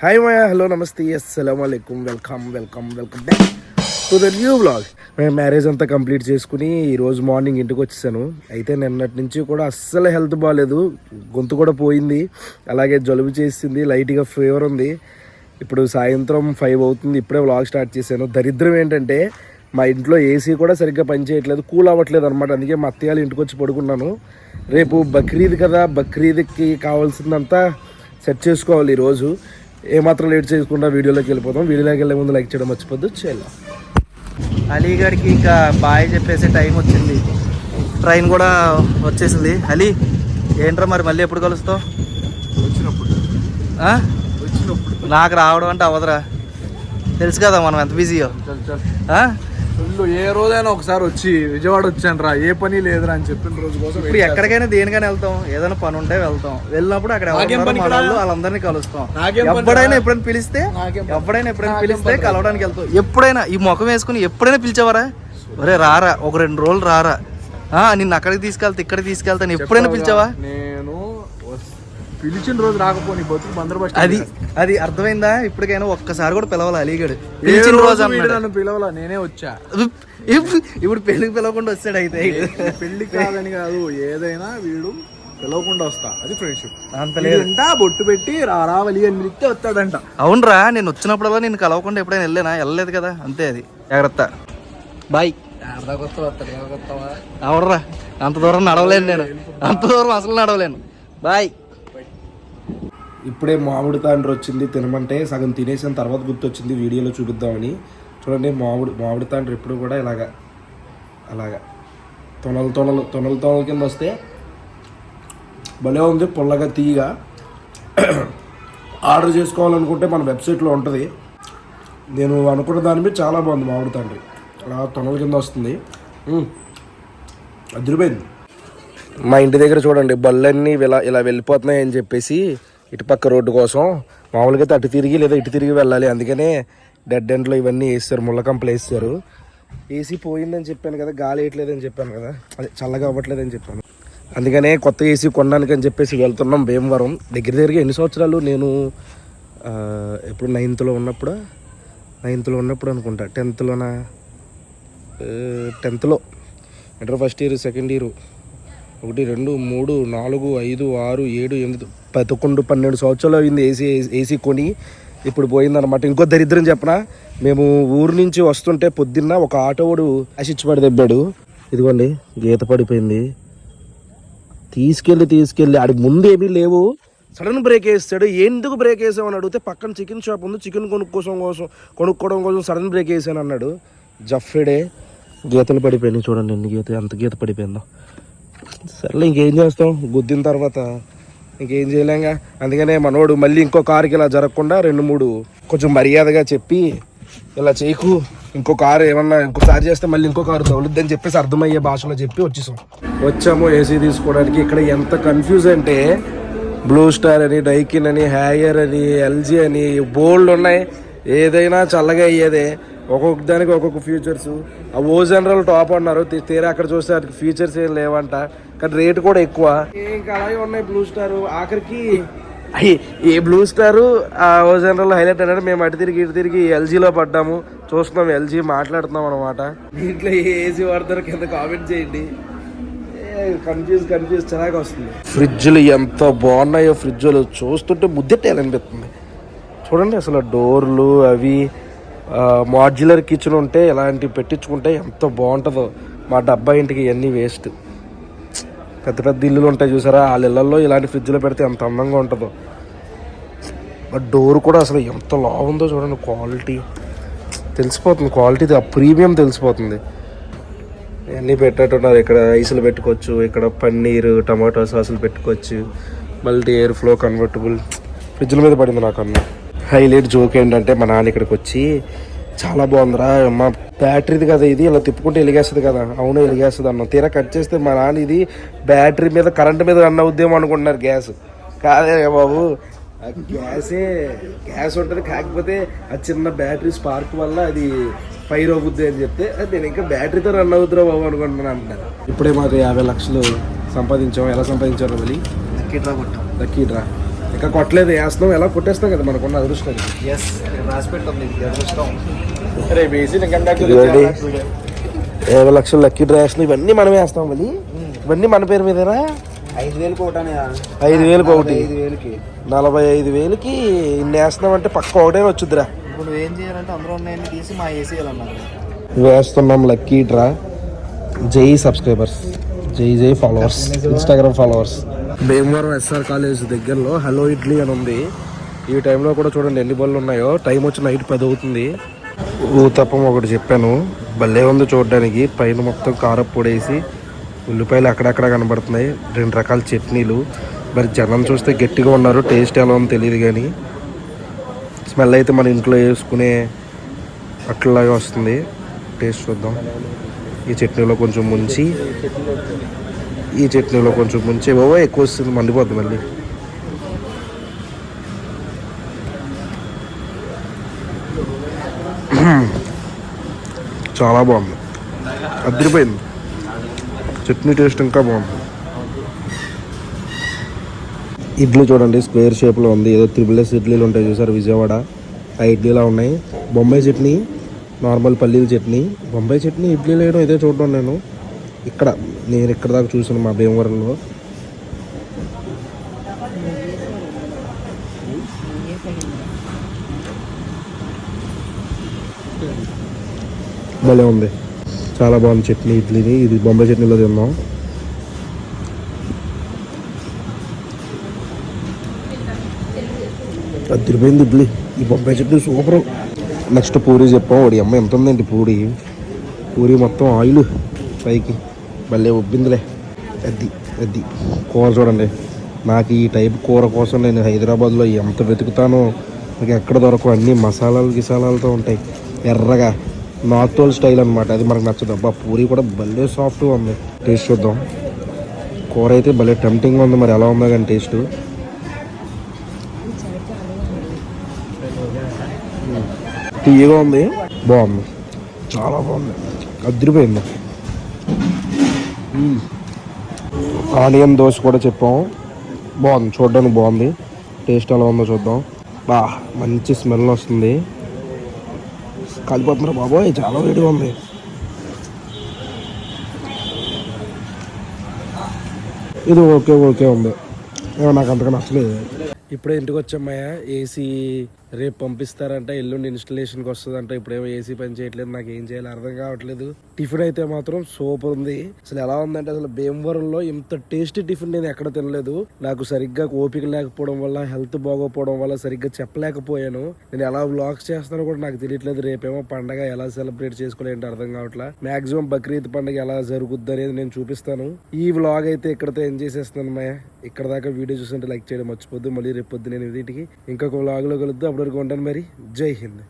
Hi మాయా hello నమస్తే అస్సలం అలైకుమ్ welcome welcome welcome back to the new blog మేము marriage అంతా కంప్లీట్ చేసుకుని ఈరోజు మార్నింగ్ ఇంటికి వచ్చేసాను. అయితే నిన్నటి నుంచి కూడా అస్సలు హెల్త్ బాగాలేదు గొంతు కూడా పోయింది. అలాగే జలుబు చేసింది. లైట్గా ఫీవర్ ఉంది. ఇప్పుడు సాయంత్రం ఫైవ్ అవుతుంది. ఇప్పుడే వ్లాగ్ స్టార్ట్ చేశాను. దరిద్రం ఏంటంటే మా ఇంట్లో ఏసీ కూడా సరిగ్గా పనిచేయట్లేదు కూల్ అవ్వట్లేదు అనమాట అందుకే మా అత్తయ్యాలు ఇంటికి వచ్చి పడుకున్నాను. రేపు బక్రీద్ కదా. బక్రీద్కి కావాల్సిందంతా సెట్ చేసుకోవాలి ఈరోజు ఏమాత్రం లేట్ చేయకుండా వీడియోలోకి వెళ్ళిపోతాం వీడియోలోకి వెళ్ళే ముందు లైక్ చేయడం మర్చిపోద్దు. చేయాలి అలీగఢ్కి ఇంకా బాయ్ చెప్పేసే టైం వచ్చింది. ట్రైన్ కూడా వచ్చేసింది. అలీ ఏంట్రా మరి మళ్ళీ ఎప్పుడు కలుస్తావు? వచ్చినప్పుడు. ఆ? వచ్చినప్పుడు. నాకు రావడం అంటే అవ్వదురా. తెలుసు కదా మనం ఎంత బిజీయో. ఆ? ఫుల్ ఏ రోజైనా ఒకసారి వచ్చి విజయవాడ వచ్చాను రా ఏ పని లేదురా అని చెప్పిన రోజు కోసం ఇప్పుడు ఎక్కడికైనా దేనికైనా వెళ్తాం ఏదైనా పని ఉంటే వెళ్తాం. వెళ్ళినప్పుడు అక్కడ వాళ్ళందరినీ కలుస్తాం. ఎప్పుడైనా? ఎప్పుడైనా పిలిస్తే? ఎప్పుడైనా ఎప్పుడైనా పిలిస్తే? కలవడానికి వెళ్తాం. ఎప్పుడైనా ఈ ముఖం వేసుకుని ఎప్పుడైనా పిలిచేవారా? ఒరే రారా ఒక రెండు రోజులు రారా. ఆ, నిన్ను అక్కడికి తీసుకెళ్తా ఇక్కడికి తీసుకెళ్తాను ఎప్పుడైనా పిలిచావా? పిలిచిన రోజు రాకపోని బతుకు బందరు బస్ అది అది అర్థమైందా? ఇప్పటికైనా ఒక్కసారి కూడా పిలవాలి అలీగడ్? పిలిచిన రోజు అన్నాడు. నన్ను పిలవలా? నేనే వచ్చా. ఇప్పు- ఇప్పుడు పెళ్ళికి పిలవకుండా వచ్చాడు అయితే. పెళ్ళి కాదని కాదు ఏదైనా వీడు పిలవకుండా వస్తా. అది ఫ్రెండ్షిప్ అంత లేదు. అంట బొట్టు పెట్టి రారా వలి అని పిలిస్తే వస్తాడంట. అవునరా నేను వచ్చినప్పుడల్లా నేను కలవకుండా ఎప్పుడైనా వెళ్ళానా? వెళ్ళలేదు కదా అంతే అది. జాగ్రత్త. బాయ్. అవునరా అంత దూరం నడవలేను నేను. అంత దూరం అసలు నడవలేను. బాయ్. ఇప్పుడే మామిడి తాండ్రి వచ్చింది తినమంటే సగం తినేసిన తర్వాత గుర్తొచ్చింది వీడియోలో చూపిద్దామని. చూడండి మామిడి మామిడి తాండ్రి ఎప్పుడు కూడా ఇలాగా అలాగా. తొనలు తొనలు తొనలు తొనల కింద వస్తే భలే ఉంది పుల్లగా తీయగా. ఆర్డర్ చేసుకోవాలనుకుంటే మన వెబ్సైట్లో ఉంటుంది. నేను అనుకున్న దాని మీద చాలా బాగుంది మామిడి తండ్రి. అలా తొనల కింద వస్తుంది. అదిరిపోయింది. మా ఇంటి దగ్గర చూడండి బళ్ళన్నీ ఇలా ఇలా వెళ్ళిపోతున్నాయి అని చెప్పేసి ఇటుపక్క రోడ్డు కోసం. మామూలుగా అయితే అటు తిరిగి లేదా ఇటు తిరిగి వెళ్ళాలి. అందుకనే డెడ్ ఎండ్లో ఇవన్నీ వేస్తారు. ముళ్ళకంపలు వేస్తారు. ఏసీ పోయిందని చెప్పాను కదా. గాలి వేయట్లేదని చెప్పాను కదా. అదే చల్లగా అవ్వట్లేదని చెప్పాను. అందుకనే కొత్త ఏసీ కొనడానికి అని చెప్పేసి వెళ్తున్నాం భీమవరం. దగ్గర దగ్గరగా ఎన్ని సంవత్సరాలు నేను ఎప్పుడు నైన్త్లో ఉన్నప్పుడు? నైన్త్లో ఉన్నప్పుడు అనుకుంటా. టెన్త్లోనా టెన్త్లో inter first year second year ఒకటి రెండు మూడు నాలుగు ఐదు ఆరు ఏడు ఎనిమిది పదకొండు పన్నెండు సంవత్సరాలు అయింది ఏసీ ఏసీ కొని. ఇప్పుడు పోయిందనమాట ఇంకో దరిద్రం చెప్పనా? మేము ఊరు నుంచి వస్తుంటే పొద్దున్న ఒక ఆటోవాడు ఆశిచ్చిపడి దెబ్బాడు. ఇదిగోండి గీత పడిపోయింది. తీసుకెళ్ళి తీసుకెళ్ళి ఆడి ముందు ఏమీ లేవు. సడన్ బ్రేక్ వేస్తాడు. ఎందుకు బ్రేక్ వేసామని అడిగితే పక్కన చికెన్ షాప్ ఉంది. చికెన్ కొనుక్కోసం కోసం కొనుక్కోవడం కోసం సడన్ బ్రేక్ వేసాను అన్నాడు. జఫ్ఫెడే గీతలు పడిపోయినాయి చూడండి ఎన్ని గీత ఎంత గీత పడిపోయిందో. సర్లే ఇంకేం చేస్తాం? గుద్దిన తర్వాత ఇంకేం చేయలేంగా. అందుకనే మనోడు మళ్ళీ ఇంకో కారుకి ఇలా జరగకుండా రెండు మూడు కొంచెం మర్యాదగా చెప్పి ఇలా చేయకు. ఇంకో కారు ఏమన్నా ఇంకోసారి చేస్తే మళ్ళీ ఇంకో కారు తగులుద్దని చెప్పేసి అర్థమయ్యే భాషలో చెప్పి వచ్చేసాం. వచ్చాము ఏసీ తీసుకోవడానికి. ఇక్కడ ఎంత కన్ఫ్యూజ్ అంటే బ్లూ స్టార్ అని డైకిన్ అని హ్యాయర్ అని ఎల్జీ అని బోల్డ్ ఉన్నాయి. ఏదైనా చల్లగా అయ్యేదే. ఒక్కొక్క దానికి ఒక్కొక్క ఫీచర్స్ ఆ ఓ జనరల్ టాప్ అన్నారు. తీరా అక్కడ చూస్తే వాటికి ఫీచర్స్ ఏం లేవంట. కానీ రేట్ కూడా ఎక్కువ. ఇంకా అలాగే ఉన్నాయి బ్లూ స్టార్ ఆఖరికి ఏ బ్లూ స్టార్ ఆ ఓ జనరల్ హైలైట్ అన్నాడు. మేము అటు తిరిగి ఇటు తిరిగి ఎల్జీలో పడ్డాము. చూస్తున్నాం ఎల్జీ మాట్లాడుతున్నాం అనమాట దీంట్లో ఏసీ వాడతారు కింద కామెంట్ చేయండి. కన్ఫ్యూజ్ కన్ఫ్యూజ్ చిరాగా వస్తుంది. ఫ్రిడ్జ్లు ఎంత బాగున్నాయో ఫ్రిడ్జ్లు. చూస్తుంటే ముద్దెట్టేయాలనిపిస్తుంది చూడండి అసలు డోర్లు అవి. మాడ్యులర్ కిచెన్ ఉంటే ఇలాంటివి పెట్టించుకుంటే ఎంత బాగుంటుందో. మా డబ్బా ఇంటికి ఇవన్నీ వేస్ట్. పెద్ద పెద్ద ఇల్లులు ఉంటాయి చూసారా? వాళ్ళ ఇళ్ళల్లో ఇలాంటి ఫ్రిడ్జ్లో పెడితే ఎంత అందంగా ఉంటుందో. ఆ డోర్ కూడా అసలు ఎంత లా ఉందో చూడండి క్వాలిటీ తెలిసిపోతుంది క్వాలిటీ ఆ ప్రీమియం తెలిసిపోతుంది. ఇవన్నీ పెట్టేట్టున్నారు ఇక్కడ ఐసులు పెట్టుకోవచ్చు ఇక్కడ పన్నీర్ టమాటో సాసులు పెట్టుకోవచ్చు. మల్టీ ఎయిర్ ఫ్లో కన్వర్టబుల్ ఫ్రిడ్జ్ల మీద పడింది నాకు అన్న హైలైట్ జోక్ ఏంటంటే మా నాన్న ఇక్కడికి వచ్చి చాలా బాగుందిరా మా బ్యాటరీది కదా ఇది ఇలా తిప్పుకుంటే వెలిగేస్తుంది కదా. అవును వెలిగేస్తుంది అన్న తీరా కట్ చేస్తే మా నాన్న ఇది బ్యాటరీ మీద కరెంట్ మీద రన్ అవుద్దేమో అనుకుంటున్నారు గ్యాస్. కాదే బాబు గ్యాసే గ్యాస్ ఉంటుంది కాకపోతే ఆ చిన్న బ్యాటరీ స్పార్క్ వల్ల అది ఫైర్ అవుద్ది అని చెప్తే అది నేను ఇంకా బ్యాటరీతో రన్ అవుతురా బాబు అనుకుంటున్నాను అంటున్నారు. ఇప్పుడే మాకు యాభై లక్షలు సంపాదించాం. ఎలా సంపాదించారు మళ్ళీ కిట్రా కొట్టాం. Lucky draw. ఇంకా కొట్టలేదు వేస్తున్నాం ఎలా కొట్టేస్తాం కదా మనకున్న అదృష్టం. ఎస్ యాభై లక్షలు లక్కీ డ్రాస్ ఇవన్నీ మనం వేస్తాం మళ్ళీ. ఇవన్నీ మన పేరు మీదేనా? ఐదు వేలకు ఒకటనే ఐదు వేలకు ఒకటి ఐదు వేలకి. నలభై ఐదు వేలకి ఇన్ని వేస్తున్నామంటే పక్క ఒకటే వచ్చుద్దిరా. ఇప్పుడు నువ్వు ఏం చేయాలంటే అందులో ఉన్నాయని తీసి మా ఏసీ వెళ్ళన్నారు వేస్తున్నాం లక్కీ డ్రా. జై సబ్స్క్రైబర్స్. జై జై followers. Instagram followers. Bhimavaram SR college దగ్గరలో హలో ఇడ్లీ అని ఉంది. ఈ టైంలో కూడా చూడండి ఎన్ని బళ్ళు ఉన్నాయో. టైం వచ్చి నైట్ పది అవుతుంది. ఊతప్పం ఒకటి చెప్పాను. భలే ఉంది చూడడానికి. పైన మొత్తం కారం పొడేసి ఉల్లిపాయలు అక్కడక్కడ కనబడుతున్నాయి. రెండు రకాల చట్నీలు. మరి జనం చూస్తే గట్టిగా ఉన్నారు. టేస్ట్ ఎలా ఉందో తెలియదు కానీ. స్మెల్ అయితే మన ఇంట్లో వేసుకునే అట్లాగే వస్తుంది. టేస్ట్ చూద్దాం. ఈ చట్నీలో కొంచెం ముంచి ఈ చట్నీలో కొంచెం ముంచే బాబో ఎక్కువ వస్తుంది మండిపోద్ది మళ్ళీ. చాలా బాగుంది. అదిరిపోయింది. చట్నీ టేస్ట్ ఇంకా బాగుంది. ఇడ్లీ చూడండి స్క్వేర్ షేప్లో ఉంది. ఏదో త్రిబుల్ ఎస్ ఇడ్లీలు ఉంటాయి చూసారు విజయవాడ. ఆ ఇడ్లీలా ఉన్నాయి. బొంబాయి చట్నీ నార్మల్ పల్లీల చట్నీ. బొంబాయి చట్నీ ఇడ్లీ లేయడం ఇదే చూడడం నేను. ఇక్కడ నేను ఇక్కడ దాకా చూసాను మా భీమవరంలో. భలే ఉంది. చాలా బాగుంది చట్నీ ఇడ్లీని. ఇది బొంబాయి చట్నీలో తిన్నాం. అదిరిపోయింది ఇడ్లీ. ఈ బొంబాయి చట్నీ సూపర్. నెక్స్ట్ పూరి చెప్పాం. వాడి అమ్మ ఎంత ఉందండి పూరి? పూరి మొత్తం ఆయిల్ పైకి. భలే ఉబ్బిందిలే అది అది కూర చూడండి. నాకు ఈ టైప్ కూర కోసం నేను హైదరాబాద్లో ఎంత వెతుకుతానో నాకు ఎక్కడ దొరకవు. అన్ని మసాలాలు గిసాలాలతో ఉంటాయి. ఎర్రగా నార్త్ వాల్ స్టైల్ అనమాట అది మనకు నచ్చదు. అబ్బా పూరి కూడా భలే సాఫ్ట్గా ఉంది. టేస్ట్ చూద్దాం. కూర అయితే భలే టెంప్టింగ్గా ఉంది. మరి ఎలా ఉందో కానీ టేస్ట్ తీయగా hmm. ఉంది. బాగుంది. చాలా బాగుంది. అదిరిపోయింది. ఆనియన్ దోశ కూడా చెప్పాము బాగుంది చూడడానికి బాగుంది. టేస్ట్ ఎలా ఉందో చూద్దాం. బా మంచి స్మెల్ వస్తుంది. కలిపోతున్నారు బాబోయ్ చాలా వేడిగా ఉంది. ఇది ఓకే ఓకే ఉంది. నాకు అంతగా నచ్చలేదు. ఇప్పుడే ఇంటికి వచ్చామయ్యా ఏసీ రేపు పంపిస్తారంట ఎల్లుండి ఇన్స్టలేషన్కి వస్తుందంట. ఇప్పుడేమో ఏసీ పని చేయట్లేదు నాకు ఏం చేయాలి అర్థం కావట్లేదు. టిఫిన్ అయితే మాత్రం సూపర్ ఉంది. అసలు ఎలా ఉందంటే అసలు భీమవరంలో ఇంత టేస్టీ టిఫిన్ నేను ఎక్కడ తినలేదు. నాకు సరిగ్గా ఓపిక లేకపోవడం వల్ల హెల్త్ బాగోపోవడం వల్ల సరిగ్గా చెప్పలేకపోయాను. నేను ఎలా వ్లాగ్స్ చేస్తానో కూడా నాకు తెలియట్లేదు. రేపేమో పండగ ఎలా సెలబ్రేట్ చేసుకోలేంటి అర్థం కావట్లా. మాక్సిమం బక్రీద్ పండగ ఎలా జరుగుద్ది అనేది నేను చూపిస్తాను. ఈ వ్లాగ్ అయితే ఇక్కడతో ఎంజాయ్ చేసేస్తాను మాయ. ఇక్కడ దాకా వీడియో చూస్తుంటే లైక్ చేయడం మర్చిపోద్దు. మళ్ళీ రేపు పొద్దున వీటికి ఇంకొక వ్లాగ్లో కలుద్దాం. అప్పటివరకు ఉంటాను మరి జై హింద్